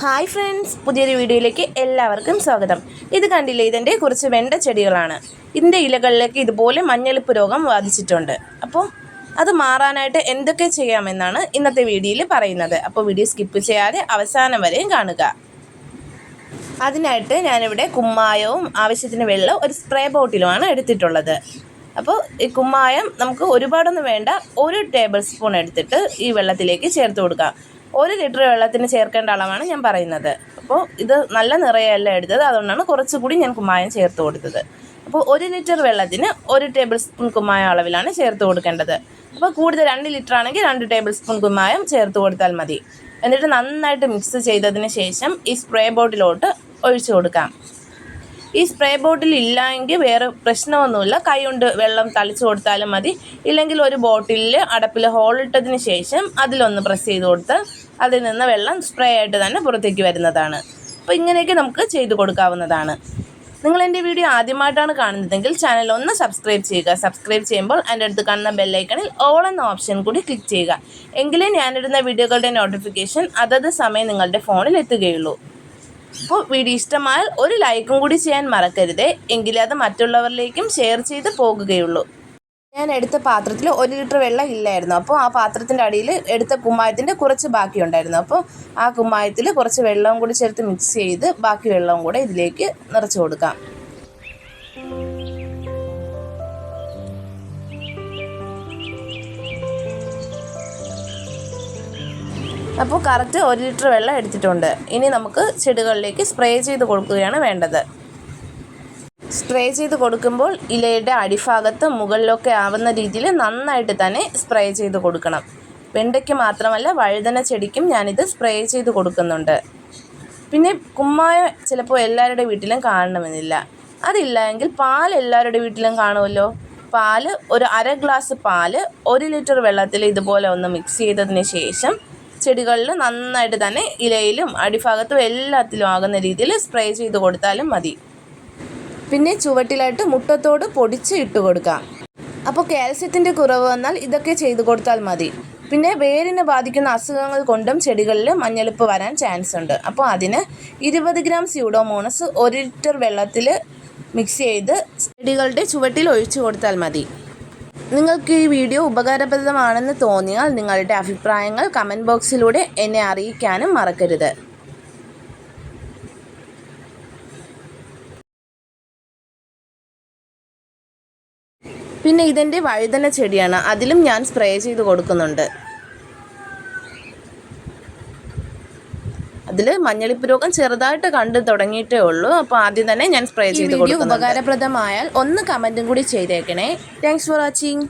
Hi friends പുതിയൊരു വീഡിയോയിലേക്ക് എല്ലാവർക്കും സ്വാഗതം. ഇത് കണ്ടില്ലേ ഇതിന്റെ കുറച്ച് വെണ്ട ചെടികളാണ്. ഇതിന്റെ ഇലകളിലേക്ക് ഇതുപോലെ മഞ്ഞളിപ്പ് രോഗം ബാധിച്ചിട്ടുണ്ട്. അപ്പോൾ അത് മാറാനായിട്ട് എന്തൊക്കെ ചെയ്യാമെന്നാണ് ഇന്നത്തെ വീഡിയോയിൽ പറയുന്നത്. അപ്പോൾ വീഡിയോ സ്കിപ്പ് ചെയ്യാതെ അവസാനം വരെയും കാണുക. അതിനായിട്ട് ഞാനിവിടെ കുമ്മായവും ആവശ്യത്തിന് വെള്ളവും ഒരു സ്പ്രേ ബോട്ടിലുമാണ് എടുത്തിട്ടുള്ളത്. അപ്പോൾ ഈ കുമ്മായം നമുക്ക് ഒരുപാടൊന്നും വേണ്ട ഒരു ടേബിൾ സ്പൂൺ എടുത്തിട്ട് ഈ വെള്ളത്തിലേക്ക് ചേർത്ത് കൊടുക്കാം. ഒരു ലിറ്റർ വെള്ളത്തിന് ചേർക്കേണ്ട അളവാണ് ഞാൻ പറയുന്നത്. അപ്പോൾ ഇത് നല്ല നിറയല്ല എടുത്തത്. അതുകൊണ്ടാണ് കുറച്ചുകൂടി ഞാൻ കുമ്മായം ചേർത്ത് കൊടുത്തത്. അപ്പോൾ ഒരു ലിറ്റർ വെള്ളത്തിന് ഒരു ടേബിൾ സ്പൂൺ കുമ്മായം അളവിലാണ് ചേർത്ത് കൊടുക്കേണ്ടത്. അപ്പോൾ കൂടുതൽ രണ്ട് ലിറ്റർ ആണെങ്കിൽ രണ്ട് ടേബിൾ സ്പൂൺ കുമ്മായം ചേർത്ത് കൊടുത്താൽ മതി. എന്നിട്ട് നന്നായിട്ട് മിക്സ് ചെയ്തതിന് ശേഷം ഈ സ്പ്രേ ബോട്ടിലോട്ട് ഒഴിച്ചു കൊടുക്കാം. ഈ സ്പ്രേ ബോട്ടിൽ ഇല്ല എങ്കിൽ വേറെ പ്രശ്നമൊന്നുമില്ല. കൈ കൊണ്ട് വെള്ളം തളിച്ചു കൊടുത്താലും മതി. ഇല്ലെങ്കിൽ ഒരു ബോട്ടിലിൽ അടപ്പിൽ ഹോളിട്ടതിന് ശേഷം അതിലൊന്ന് പ്രസ് ചെയ്ത് കൊടുത്ത് അതിൽ നിന്ന് വെള്ളം സ്പ്രേ ആയിട്ട് തന്നെ പുറത്തേക്ക് വരുന്നതാണ്. അപ്പോൾ ഇങ്ങനെയൊക്കെ നമുക്ക് ചെയ്തു കൊടുക്കാവുന്നതാണ്. നിങ്ങൾ എന്റെ വീഡിയോ ആദ്യമായിട്ടാണ് കാണുന്നതെങ്കിൽ ചാനൽ ഒന്ന് സബ്സ്ക്രൈബ് ചെയ്യുക. സബ്സ്ക്രൈബ് ചെയ്യുമ്പോൾ എന്റെ അടുത്ത് കാണുന്ന ബെല്ലൈക്കണിൽ ഓൾ എന്ന ഓപ്ഷൻ കൂടി ക്ലിക്ക് ചെയ്യുക. എങ്കിലേ ഞാനിടുന്ന വീഡിയോകളുടെ നോട്ടിഫിക്കേഷൻ അതത് സമയം നിങ്ങളുടെ ഫോണിൽ എത്തുകയുള്ളൂ. അപ്പോൾ വീഡിയോ ഇഷ്ടമായാൽ ഒരു ലൈക്കും കൂടി ചെയ്യാൻ മറക്കരുത്. എങ്കിലേ അത് മറ്റുള്ളവരിലേക്കും ഷെയർ ചെയ്ത് പോകുകയുള്ളൂ. ഞാൻ എടുത്ത പാത്രത്തിൽ ഒരു ലിറ്റർ വെള്ളം ഇല്ലായിരുന്നു. അപ്പോൾ ആ പാത്രത്തിന്റെ അടിയിൽ എടുത്ത കുമ്മായത്തിന്റെ കുറച്ച് ബാക്കി ഉണ്ടായിരുന്നു. അപ്പോൾ ആ കുമ്മായത്തിൽ കുറച്ച് വെള്ളവും കൂടി ചേർത്ത് മിക്സ് ചെയ്ത് ബാക്കി വെള്ളവും കൂടെ ഇതിലേക്ക് നിറച്ച് കൊടുക്കാം. അപ്പോൾ കറക്റ്റ് ഒരു ലിറ്റർ വെള്ളം എടുത്തിട്ടുണ്ട്. ഇനി നമുക്ക് ചെടികളിലേക്ക് സ്പ്രേ ചെയ്ത് കൊടുക്കുകയാണ് വേണ്ടത്. സ്പ്രേ ചെയ്ത് കൊടുക്കുമ്പോൾ ഇലയുടെ അടിഭാഗത്ത് മുകളിലൊക്കെ ആവുന്ന രീതിയിൽ നന്നായിട്ട് തന്നെ സ്പ്രേ ചെയ്ത് കൊടുക്കണം. വെണ്ടയ്ക്ക് മാത്രമല്ല വഴുതന ചെടിക്കും ഞാനിത് സ്പ്രേ ചെയ്ത് കൊടുക്കുന്നുണ്ട്. പിന്നെ കുമ്മായ ചിലപ്പോൾ എല്ലാവരുടെ വീട്ടിലും കാണണമെന്നില്ല. അതില്ല എങ്കിൽ പാൽ എല്ലാവരുടെ വീട്ടിലും കാണുമല്ലോ? പാൽ ഒരു അര ഗ്ലാസ് പാൽ ഒരു ലിറ്റർ വെള്ളത്തിൽ ഇതുപോലെ ഒന്ന് മിക്സ് ചെയ്തതിന് ശേഷം ചെടികളിൽ നന്നായിട്ട് തന്നെ ഇലയിലും അടിഭാഗത്തും എല്ലാത്തിലും ആകുന്ന രീതിയിൽ സ്പ്രേ ചെയ്ത് കൊടുത്താലും മതി. പിന്നെ ചുവട്ടിലായിട്ട് മുട്ടത്തോട് പൊടിച്ച് ഇട്ട് കൊടുക്കാം. അപ്പോൾ കാൽസ്യത്തിന്റെ കുറവ് വന്നാൽ ഇതൊക്കെ ചെയ്തു കൊടുത്താൽ മതി. പിന്നെ വേരിനെ ബാധിക്കുന്ന അസുഖങ്ങൾ കൊണ്ടും ചെടികളിൽ മഞ്ഞളിപ്പ് വരാൻ ചാൻസ് ഉണ്ട്. അപ്പോൾ അതിന് ഇരുപത് ഗ്രാം സ്യൂഡോമോണസ് ഒരു ലിറ്റർ വെള്ളത്തിൽ മിക്സ് ചെയ്ത് ചെടികളുടെ ചുവട്ടിൽ ഒഴിച്ചു കൊടുത്താൽ മതി. നിങ്ങൾക്ക് ഈ വീഡിയോ ഉപകാരപ്രദമാണെന്ന് തോന്നിയാൽ നിങ്ങളുടെ അഭിപ്രായങ്ങൾ കമന്റ് ബോക്സിലൂടെ എന്നെ അറിയിക്കാനും മറക്കരുത്. പിന്നെ ഇതെന്റെ വഴുതന ചെടിയാണ്. അതിലും ഞാൻ സ്പ്രേ ചെയ്ത് കൊടുക്കുന്നുണ്ട്. അതിൽ മഞ്ഞളിപ്പ് രോഗം ചെറുതായിട്ട് കണ്ടു തുടങ്ങിയിട്ടേ ഉള്ളൂ. അപ്പോൾ ആദ്യം തന്നെ ഞാൻ സ്പ്രേ ചെയ്ത് കൊടുക്കും ഉപകാരപ്രദമായാൽ ഒന്ന് കമന്റും കൂടി ചെയ്തേക്കണേ. Thanks for watching